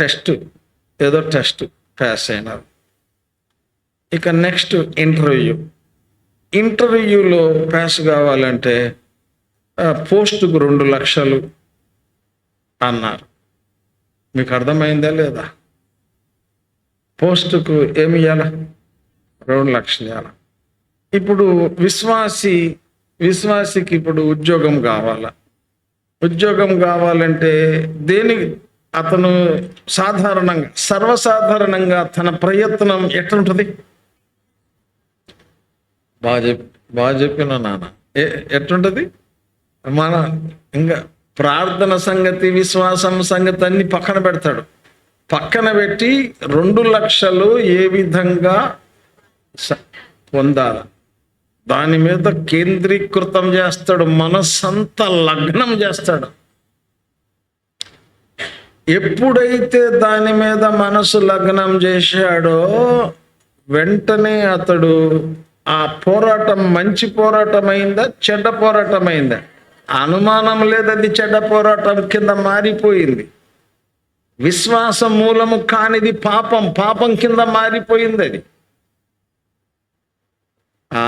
Test ఏదో test pass అయినారు. ఇక నెక్స్ట్ ఇంటర్వ్యూ. ఇంటర్వ్యూలో పాస్ కావాలంటే పోస్టుకు రెండు లక్షలు అన్నారు. మీకు అర్థమైందా లేదా? పోస్టుకు ఏమి ఇవ్వాల రెండు లక్షలు ఇవ్వాల ఇప్పుడు విశ్వాసి విశ్వాసికి ఇప్పుడు ఉద్యోగం కావాలా? ఉద్యోగం కావాలంటే దేని అతను సాధారణంగా సర్వసాధారణంగా తన ప్రయత్నం ఎట్లుంటుంది? బాగా చెప్ బాగా చెప్పిన నాన్న. ఏ ఎట్లుంటుంది? మన ఇంకా ప్రార్థన సంగతి విశ్వాసం సంగతి అన్ని పక్కన పెడతాడు. పక్కన పెట్టి రెండు లక్షలు ఏ విధంగా పొందాలి? దాని మీద కేంద్రీకృతం చేస్తాడు మనస్సంతా లగ్నం చేస్తాడు. ఎప్పుడైతే దాని మీద మనసు లగ్నం చేశాడో వెంటనే అతడు ఆ పోరాటం మంచి పోరాటం అయిందా చెడ్డ పోరాటం అయిందా అనుమానం లేదు అది చెడ్డ పోరాటం కింద మారిపోయింది. విశ్వాసం మూలము కానిది పాపం పాపం కింద మారిపోయింది అది ఆ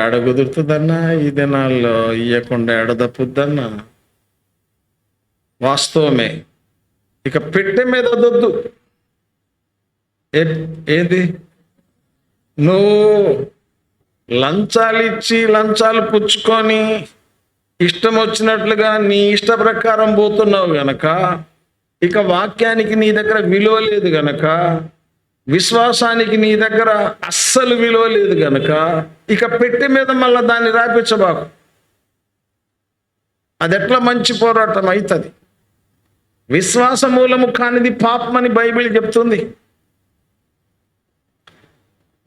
ఏడ కుదురుతుందన్నా ఈ దినాల్లో? ఇయ్యకుండా ఏడ తప్పుద్దన్నా? వాస్తవమే. ఇక పెట్టె మీద దొద్దు. ఏ- ఏది? నువ్వు లంచాలు ఇచ్చి లంచాలు పుచ్చుకొని ఇష్టం వచ్చినట్లుగా నీ ఇష్ట ప్రకారం పోతున్నావు గనక ఇక వాక్యానికి నీ దగ్గర విలువ లేదు గనక విశ్వాసానికి నీ దగ్గర అస్సలు విలువ లేదు గనక ఇక పెట్టె మీద మళ్ళీ దాన్ని రాపించబాకు. అది ఎట్లా మంచి పోరాటం అవుతుంది? విశ్వాస మూలము కానిది పాపమని బైబిల్ చెప్తుంది.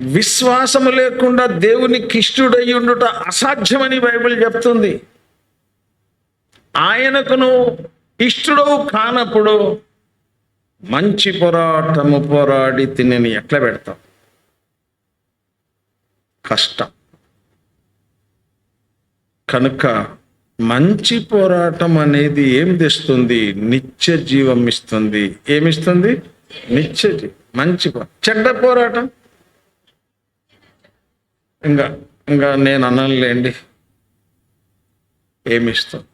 విశ్వాసము లేకుండా దేవుని ఇష్టుడై ఉండుట అసాధ్యమని బైబిల్ చెప్తుంది. ఆయనకును ఇష్టడవు కానప్పుడు మంచి పోరాటము పోరాడి తినని ఎట్లా పెడతాం? కష్టం. కనుక మంచి పోరాటం అనేది ఏం తెస్తుంది? నిత్య జీవం ఇస్తుంది. ఏమిస్తుంది? నిత్య జీవం మంచి చెడ్డ పోరాటం. ఇంకా ఇంకా నేను అనలేండి. ఏమిస్తుంది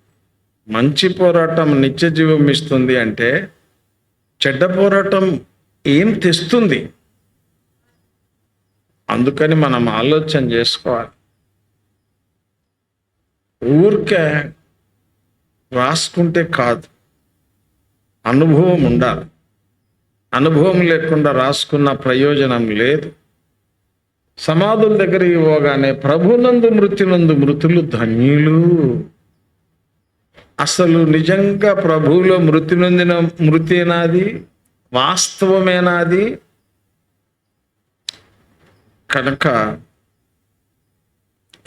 మంచి పోరాటం నిత్య జీవం ఇస్తుంది అంటే చెడ్డ పోరాటం ఏం తెస్తుంది? అందుకని మనం ఆలోచన చేసుకోవాలి. ఊరికే రాసుకుంటే కాదు. అనుభవం ఉండాలి. అనుభవం లేకుండా రాసుకున్న ప్రయోజనం లేదు. సమాధుల దగ్గరికి పోగానే ప్రభునందు మృత్యునందు మృతులు ధన్యులు. అసలు నిజంగా ప్రభువులో మృతి నొందిన మృతేనాది వాస్తవమేనాది? కనుక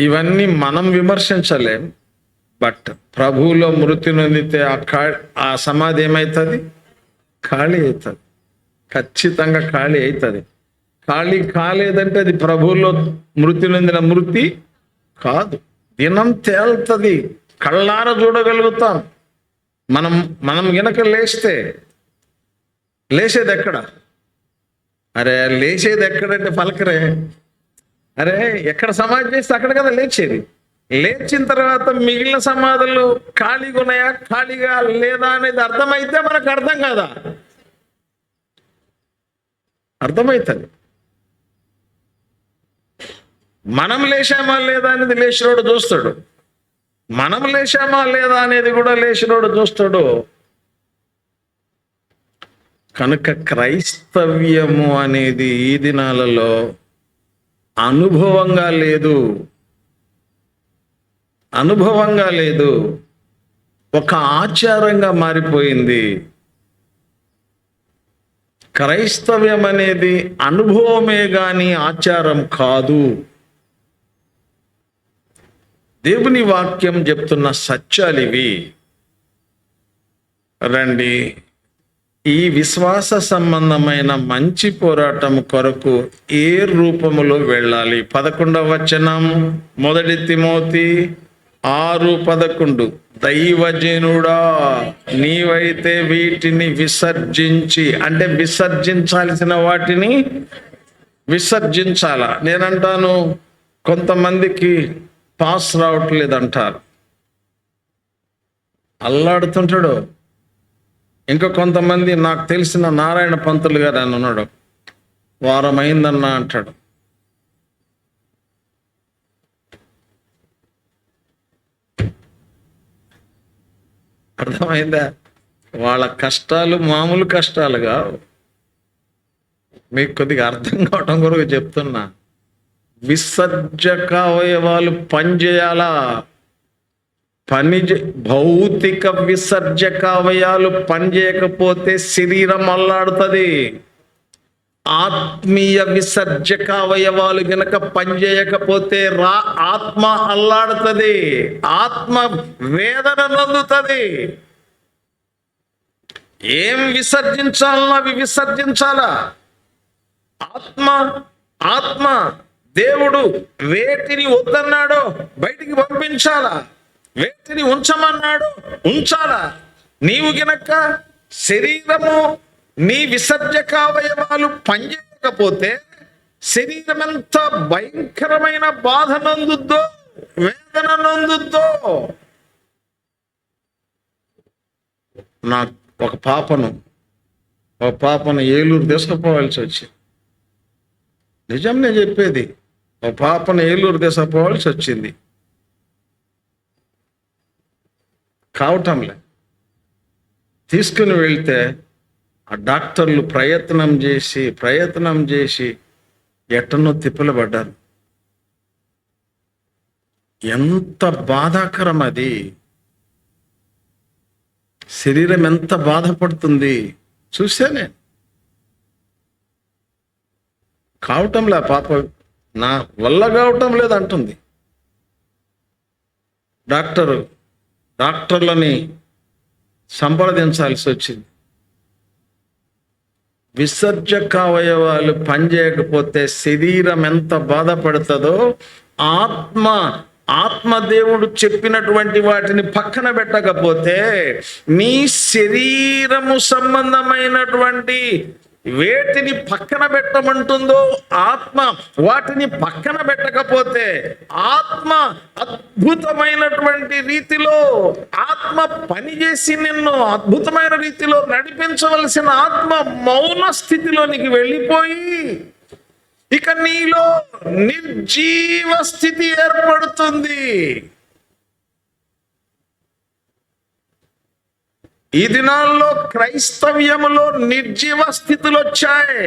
ఇవన్నీ మనం విమర్శించలేం బట్ ప్రభువులో మృతి నొందితే ఆ కా ఆ సమాధి ఏమవుతుంది ఖాళీ అవుతుంది ఖచ్చితంగా ఖాళీ అవుతుంది ఖాళీ కాలేదంటే అది ప్రభువులో మృతి నొందిన మృతి కాదు. దినం తేలుతుంది. కళ్ళార చూడగలుగుతాం. మనం మనం గనక లేస్తే లేచేది ఎక్కడ అరే లేచేది ఎక్కడంటే పలకరే. అరే ఎక్కడ సమాధి చేస్తే అక్కడ కదా లేచేది? లేచిన తర్వాత మిగిలిన సమాధులు ఖాళీగా ఉన్నాయా? ఖాళీగా లేదా అనేది అర్థమైతే మనకు అర్థం కాదా? అర్థమవుతుంది. మనం లేచామా లేదా అనేది లేచినోడు చూస్తాడు. మనం లేచామా లేదా అనేది కూడా లేచినోడు చూస్తాడు. కనుక క్రైస్తవ్యము అనేది ఈ దినాలలో అనుభవంగా లేదు. అనుభవంగా లేదు. ఒక ఆచారంగా మారిపోయింది. క్రైస్తవ్యం అనేది అనుభవమే కానీ ఆచారం కాదు. దేవుని వాక్యం చెప్తున్న సత్యాలు ఇవి. రండి. ఈ విశ్వాస సంబంధమైన మంచి పోరాటం కొరకు ఏ రూపములో వెళ్ళాలి? పదకొండవ వచనం మొదటి తిమోతి ఆరు పదకొండు. దైవజనుడా నీవైతే వీటిని విసర్జించి అంటే విసర్జించాల్సిన వాటిని విసర్జించాల? నేనంటాను కొంతమందికి పాస్ రావట్లేదు అంటారు అల్లాడుతుంటాడు. ఇంకా కొంతమంది నాకు తెలిసిన నారాయణ పంతులు గారు అని ఉన్నాడు. వారం అయిందన్నా అంటాడు. అర్థమైందా? వాళ్ళ కష్టాలు మామూలు కష్టాలుగా మీకు కొద్దిగా అర్థం కావటం కొరకు చెప్తున్నా. విసర్జక అవయవాలు పనిచేయాలా? పని భౌతిక విసర్జక అవయాలు పనిచేయకపోతే శరీరం అల్లాడుతుంది. ఆత్మీయ విసర్జక అవయవాలు గనక పనిచేయకపోతే రా ఆత్మ అల్లాడుతుంది. ఆత్మ వేదన నందుతుంది. ఏం విసర్జించాలన్నా అవి విసర్జించాలా. ఆత్మ ఆత్మ దేవుడు వేటిని వద్దన్నాడో బయటికి పంపించాలా. వేటిని ఉంచమన్నాడు? ఉంచాలా? నీవు గనక శరీరము నీ విసర్జక అవయవాలు పనిచేయకపోతే శరీరం ఎంత భయంకరమైన బాధ నందుద్దో? వేదన నందుద్దో? నా ఒక పాపను ఒక పాపను ఏలూరు తీసుకుపోవాల్సి వచ్చింది. నిజం నేను చెప్పేది ఒక పాపను ఏలూరు తీసుకుపోవాల్సి వచ్చింది. కావటంలే. తీసుకుని వెళ్తే ఆ డాక్టర్లు ప్రయత్నం చేసి ప్రయత్నం చేసి ఎట్టనో తిప్పలు పడ్డారు ఎంత బాధాకరం అది. శరీరం ఎంత బాధపడుతుంది. చూసానే కావటంలే పాప. నా వల్ల కావటం లేదు అంటుంది డాక్టరు డాక్టర్లని సంప్రదించాల్సి వచ్చింది. విసర్జక అవయవాలు పనిచేయకపోతే శరీరం ఎంత బాధపడుతుందో ఆత్మ ఆత్మదేవుడు చెప్పినటువంటి వాటిని పక్కన పెట్టకపోతే నీ శరీరము సంబంధమైనటువంటి వేటిని పక్కన పెట్టమంటుందో ఆత్మ వాటిని పక్కన పెట్టకపోతే ఆత్మ అద్భుతమైనటువంటి రీతిలో ఆత్మ పనిచేసి నిన్ను అద్భుతమైన రీతిలో నడిపించవలసిన ఆత్మ మౌన స్థితిలోనికి వెళ్ళిపోయి ఇక నీలో నిర్జీవ స్థితి ఏర్పడుతుంది. ఈ దినాల్లో క్రైస్తవ్యములో నిర్జీవ స్థితులు వచ్చాయి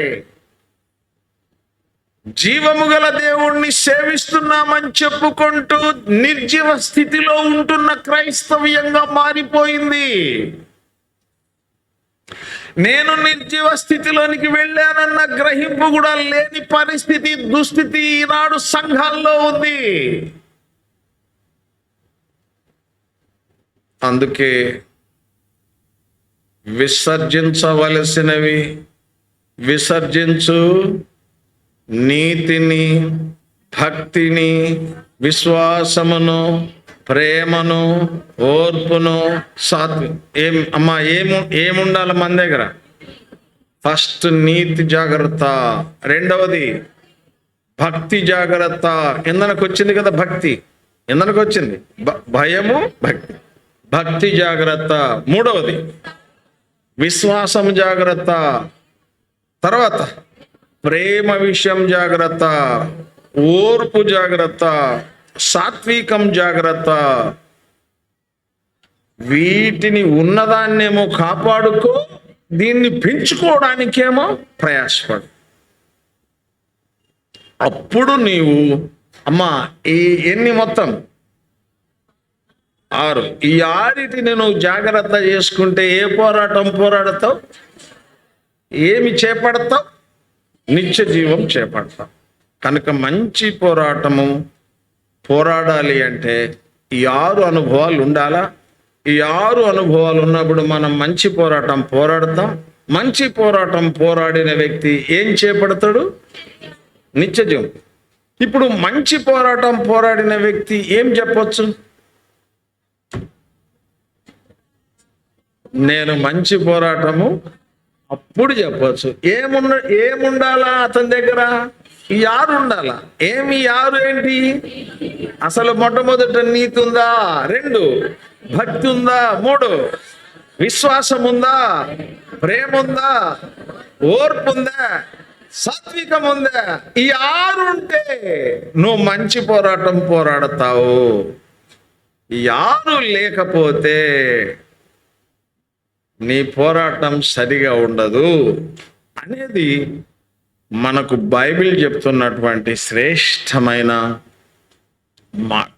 జీవము గల దేవుణ్ణి సేవిస్తున్నామని చెప్పుకుంటూ నిర్జీవ స్థితిలో ఉంటున్న క్రైస్తవ్యంగా మారిపోయింది. నేను నిర్జీవ స్థితిలోనికి వెళ్ళానన్న గ్రహింపు కూడా లేని పరిస్థితి దుస్థితి ఈనాడు సంఘాల్లో ఉంది. అందుకే విసర్జించవలసినవి. విసర్జించు నీతిని భక్తిని విశ్వాసమును ప్రేమను ఓర్పును సాత్వి ఏం అమ్మా ఏము ఏముండాలి మన దగ్గర? ఫస్ట్ నీతి జాగ్రత్త. రెండవది భక్తి జాగ్రత్త. ఇందనకు వచ్చింది కదా భక్తి. ఇందనకు వచ్చింది. భ- భయము భక్తి. భక్తి జాగ్రత్త. మూడవది విశ్వాసం జాగ్రత్త. తర్వాత ప్రేమ విషయం జాగ్రత్త. ఓర్పు జాగ్రత్త. సాత్వికం జాగ్రత్త. వీటిని ఉన్నదాన్నేమో కాపాడుకో దీన్ని పెంచుకోవడానికేమో ప్రయాసపడు. అప్పుడు నీవు అమ్మా ఈ ఎన్ని మొత్తం? ఆరు. ఈ ఆరిటిని నువ్వు జాగ్రత్త చేసుకుంటే ఏ పోరాటం పోరాడతావు? ఏమి చేపడతావు? నిత్య జీవం చేపడతావు. కనుక మంచి పోరాటము పోరాడాలి అంటే ఈ ఆరు అనుభవాలు ఉండాలా? ఈ ఆరు అనుభవాలు ఉన్నప్పుడు మనం మంచి పోరాటం పోరాడతాం. మంచి పోరాటం పోరాడిన వ్యక్తి ఏం చేపడతాడు? నిత్య జీవం. ఇప్పుడు మంచి పోరాటం పోరాడిన వ్యక్తి ఏం చెప్పొచ్చు? నేను మంచి పోరాటము అప్పుడు చెప్పచ్చు. ఏమున్న ఏముండాలా అతని దగ్గర? ఈ ఆరు ఉండాలా? ఏమి ఆరు ఏంటి? అసలు మొట్టమొదట నీతి ఉందా? రెండు. భక్తి ఉందా? మూడు. విశ్వాసం ఉందా? ప్రేమ ఉందా? ఓర్పు ఉందా? సాత్వికం ఉందా? ఈ ఆరు ఉంటే నువ్వు మంచి పోరాటం పోరాడతావు. ఈ ఆరు లేకపోతే నీ పోరాటం సరిగా ఉండదు అనేది మనకు బైబిల్ చెప్తున్నటువంటి శ్రేష్టమైన మాట.